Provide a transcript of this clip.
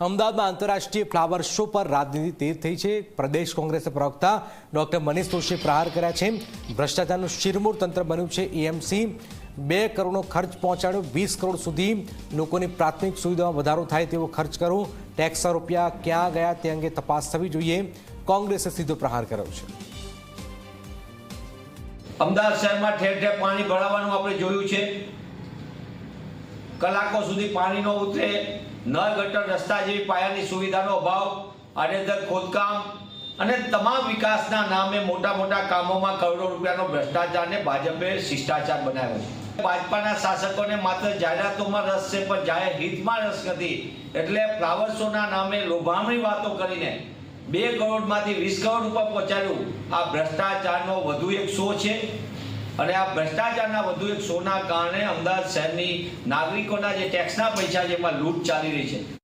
અમદાવાદમાં આંતરરાષ્ટ્રીય flower show પર રાજનીતિ તેજ થઈ છે. પ્રદેશ કોંગ્રેસના પ્રવક્તા ડોક્ટર મનીષ દોશીએ પ્રહાર કર્યા છે. ભ્રષ્ટાચારનું શિરમૂર તંત્ર બન્યું છે એએમસી. બે કરોડનો ખર્ચ પહોંચાડ્યો. વીસ કરોડ સુધી લોકોની પ્રાથમિક સુવિધામાં વધારો થાય તેવો ખર્ચ કરો ટેક્સના રૂપિયા ક્યાં ગયા તે અંગે તપાસ થવી જોઈએ. કોંગ્રેસે સીધો પ્રહાર કર્યો છે. અમદાવાદ શહેરમાં ઠેર ઠેર પાણી ભરાવાનું આપણે જોયું છે. કલાકો સુધી પાણી ન ઉતરે, નળ ગટર રસ્તા જેવી પાયાની સુવિધાનો અભાવ આડેધર ખોદકામ અને તમામ વિકાસના નામે મોટા મોટા કામોમાં કરોડો રૂપિયાનો ભ્રષ્ટાચારને ભાજપે શિષ્ટાચાર બનાવ્યો છે. ભાજપાના શાસકોને માત્ર જાહેરાતોમાં રસ છે, પણ જાહેર હિતમાં રસ નથી. એટલે ફ્લાવર્સોના નામે લોભામણી વાતો કરીને બે કરોડમાંથી વીસ કરોડ ઉપર પહોંચાડ્યું. આ ભ્રષ્ટાચારનો વધુ એક શો છે. અને આ ભ્રષ્ટાચારના વધુ એક શોના કારણે અમદાવાદ શહેરની નાગરિકોના જે ટેક્સના પૈસા એમાં લૂંટ ચાલી રહી છે.